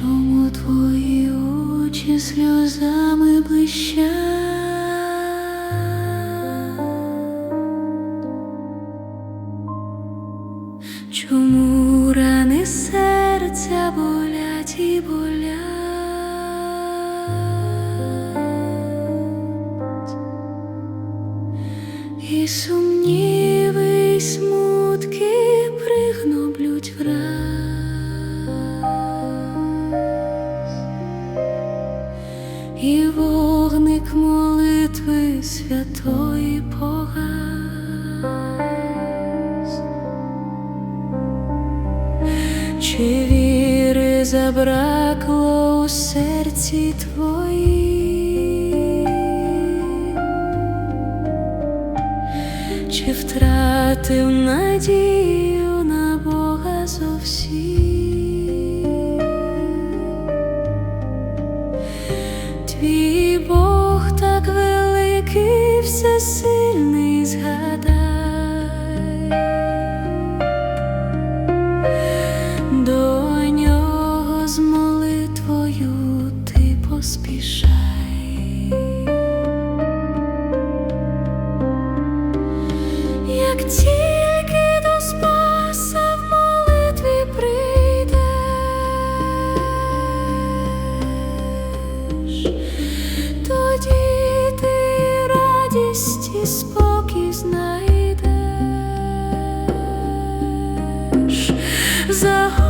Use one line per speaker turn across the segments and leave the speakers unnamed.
чому твої очі сльозами блищать? Чому рани серця? болять? бракло у серці твої, чи втратив надію на Бога зовсім? Твій Бог так великий все So.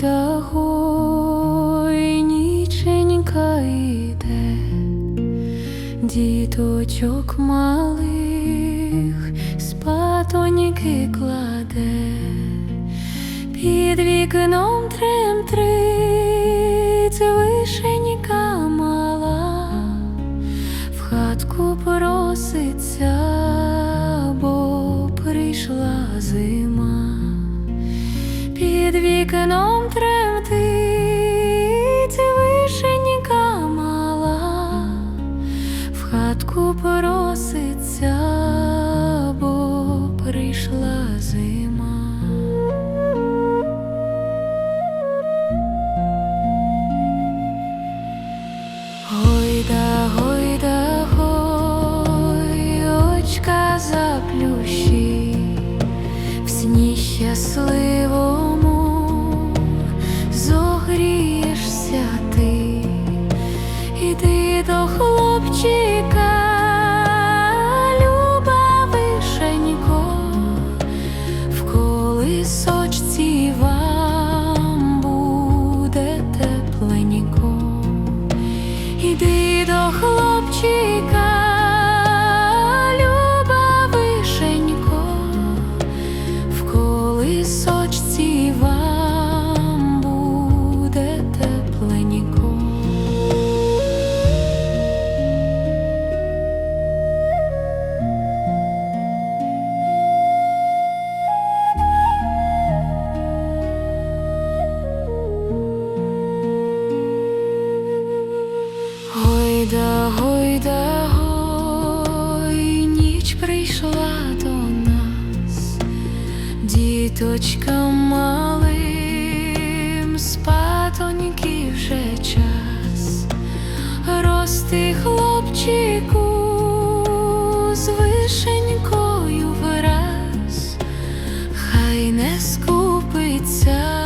Да гой, ніченька йде, діточок малих спатоньки кладе, під вікном тремтрить вікном тремтить вишенька мала, в хатку проситься, бо прийшла зима. Гойда, гойда, гой, очка заплющи, в сні щасливому рости хлопчику з вишенькою враз, хай не скупиться